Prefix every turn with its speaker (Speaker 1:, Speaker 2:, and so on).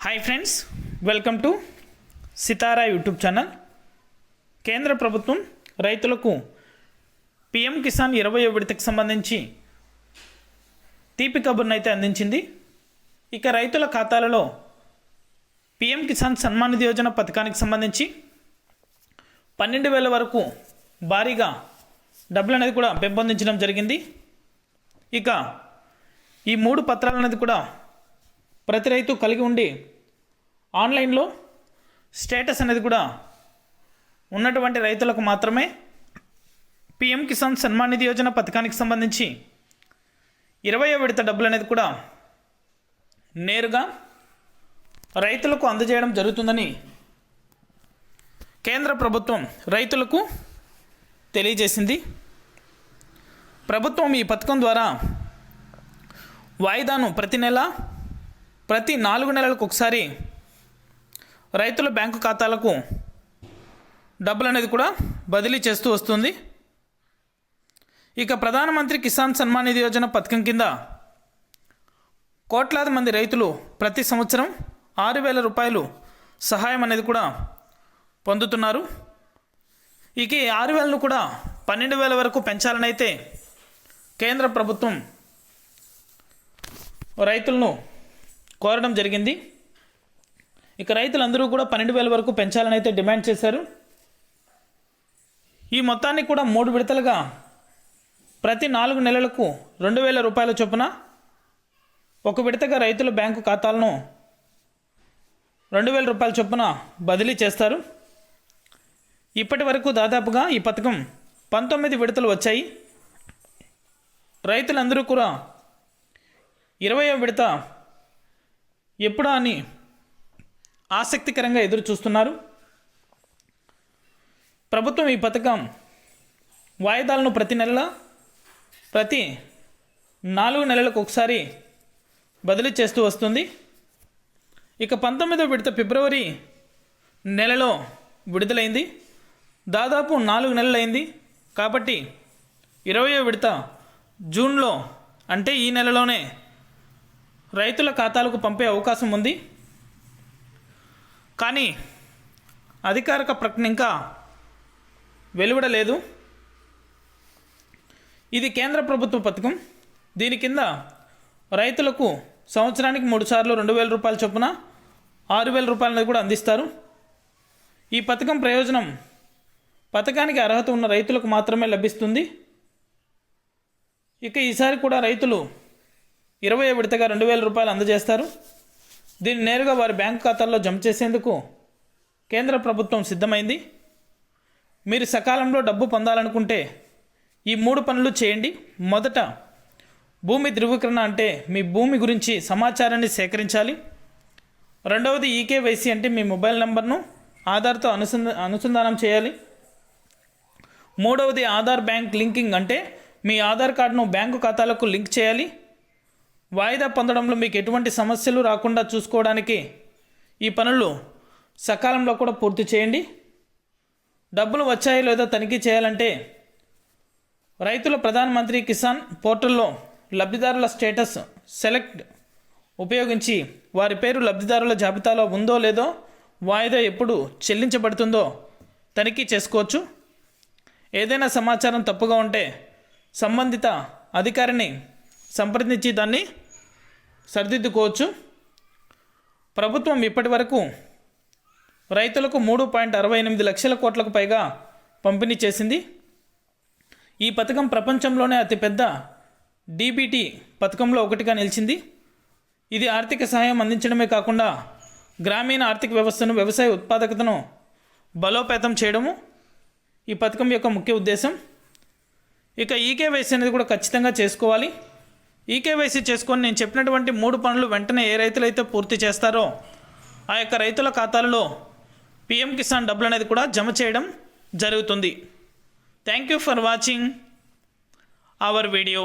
Speaker 1: Hi friends welcome to Sitara YouTube channel కేంద్ర ప్రభుత్వం రైతులకు పిఎం కిసాన్ ఇరవై విడతకు సంబంధించి తీపి కబుర్ను అయితే అందించింది. ఇక రైతుల ఖాతాలలో పిఎం కిసాన్ సన్మాన్ నిధి యోజన పథకానికి సంబంధించి పన్నెండు వేల వరకు భారీగా డబ్బులు అనేది కూడా పెంపొందించడం జరిగింది. ఇక ఈ మూడు పత్రాలు అనేది కూడా ప్రతి రైతు కలిగి ఉండి ఆన్లైన్లో స్టేటస్ అనేది కూడా ఉన్నటువంటి రైతులకు మాత్రమే పిఎం కిసాన్ సన్మాన్ నిధి యోజన పథకానికి సంబంధించి ఇరవై విడత డబ్బులు అనేది కూడా నేరుగా రైతులకు అందజేయడం జరుగుతుందని కేంద్ర ప్రభుత్వం రైతులకు తెలియజేసింది. ప్రభుత్వం ఈ పథకం ద్వారా వాయిదాను ప్రతి నెల ప్రతి నాలుగు నెలలకు ఒకసారి రైతుల బ్యాంకు ఖాతాలకు డబ్బులు అనేది కూడా బదిలీ చేస్తూ వస్తుంది. ఇక ప్రధానమంత్రి కిసాన్ సన్మాన్ నిధి యోజన పథకం కింద కోట్లాది మంది రైతులు ప్రతి సంవత్సరం ఆరు వేల రూపాయలు సహాయం అనేది కూడా పొందుతున్నారు. ఇక ఈ ఆరు వేలను కూడా పన్నెండు వేల వరకు పెంచాలని అయితే కేంద్ర ప్రభుత్వం రైతులను కోరడం జరిగింది. ఇక రైతులందరూ కూడా పన్నెండు వేల వరకు పెంచాలని అయితే డిమాండ్ చేశారు. ఈ మొత్తాన్ని కూడా మూడు విడతలుగా ప్రతి నాలుగు నెలలకు రెండు వేల రూపాయల చొప్పున ఒక విడతగా రైతుల బ్యాంకు ఖాతాలను రెండు వేల రూపాయల చొప్పున బదిలీ చేస్తారు. ఇప్పటి వరకు దాదాపుగా ఈ పథకం పంతొమ్మిది విడతలు వచ్చాయి. రైతులందరూ కూడా ఇరవయో విడత ఎప్పుడా అని ఆసక్తికరంగా ఎదురు చూస్తున్నారు? ప్రభుత్వం ఈ పథకం వాయిదాలను ప్రతి నెల ప్రతి నాలుగు నెలలకు ఒకసారి బదిలీ చేస్తూ వస్తుంది. ఇక పంతొమ్మిదో విడత ఫిబ్రవరి నెలలో విడుదలైంది. దాదాపు నాలుగు నెలలైంది. కాబట్టి ఇరవయో విడత జూన్లో అంటే ఈ నెలలోనే రైతుల ఖాతాలకు పంపే అవకాశం ఉంది. కానీ అధికారిక ప్రకటన ఇంకా వెలువడలేదు. ఇది కేంద్ర ప్రభుత్వ పథకం. దీని కింద రైతులకు సంవత్సరానికి మూడు సార్లు రెండు వేల రూపాయల చొప్పున ఆరు వేల రూపాయలను కూడా అందిస్తారు. ఈ పథకం ప్రయోజనం పథకానికి అర్హత ఉన్న రైతులకు మాత్రమే లభిస్తుంది. ఇక ఈసారి కూడా రైతులు ఇరవై విడతగా రెండు వేల రూపాయలు అందజేస్తారు. దీన్ని నేరుగా వారి బ్యాంకు ఖాతాల్లో జమ చేసేందుకు కేంద్ర ప్రభుత్వం సిద్ధమైంది. మీరు సకాలంలో డబ్బు పొందాలనుకుంటే ఈ మూడు పనులు చేయండి. మొదట భూమి ధృవీకరణ అంటే మీ భూమి గురించి సమాచారాన్ని సేకరించాలి. రెండవది ఈకేవైసీ అంటే మీ మొబైల్ నెంబర్ను ఆధార్తో అనుసంధ అనుసంధానం చేయాలి. మూడవది ఆధార్ బ్యాంక్ లింకింగ్ అంటే మీ ఆధార్ కార్డును బ్యాంకు ఖాతాలకు లింక్ చేయాలి. వాయిదా పొందడంలో మీకు ఎటువంటి సమస్యలు రాకుండా చూసుకోవడానికి ఈ పనులు సకాలంలో కూడా పూర్తి చేయండి. డబ్బులు వచ్చాయో లేదో తనిఖీ చేయాలంటే రైతుల ప్రధానమంత్రి కిసాన్ పోర్టల్లో లబ్ధిదారుల స్టేటస్ సెలెక్ట్ ఉపయోగించి వారి పేరు లబ్ధిదారుల జాబితాలో ఉందో లేదో వాయిదా ఎప్పుడు చెల్లించబడుతుందో తనిఖీ చేసుకోవచ్చు. ఏదైనా సమాచారం తప్పుగా ఉంటే సంబంధిత అధికారిని సంప్రదించి దాన్ని సరిదిద్దుకోవచ్చు. ప్రభుత్వం ఇప్పటి వరకు రైతులకు మూడు పాయింట్ అరవై ఎనిమిది లక్షల కోట్లకు పైగా పంపిణీ చేసింది. ఈ పథకం ప్రపంచంలోనే అతిపెద్ద డీబీటీ పథకంలో ఒకటిగా నిలిచింది. ఇది ఆర్థిక సహాయం అందించడమే కాకుండా గ్రామీణ ఆర్థిక వ్యవస్థను వ్యవసాయ ఉత్పాదకతను బలోపేతం చేయడము ఈ పథకం యొక్క ముఖ్య ఉద్దేశం. ఇక ఈకేవైసీ అనేది కూడా ఖచ్చితంగా చేసుకోవాలి. ఈకేవైసీ చేసుకొని నేను చెప్పినటువంటి మూడు పనులు వెంటనే ఏ రైతులైతే పూర్తి చేస్తారో ఆ యొక్క రైతుల ఖాతాలలో పిఎం కిసాన్ డబ్బులు అనేది కూడా జమ చేయడం జరుగుతుంది. Thank you for watching our video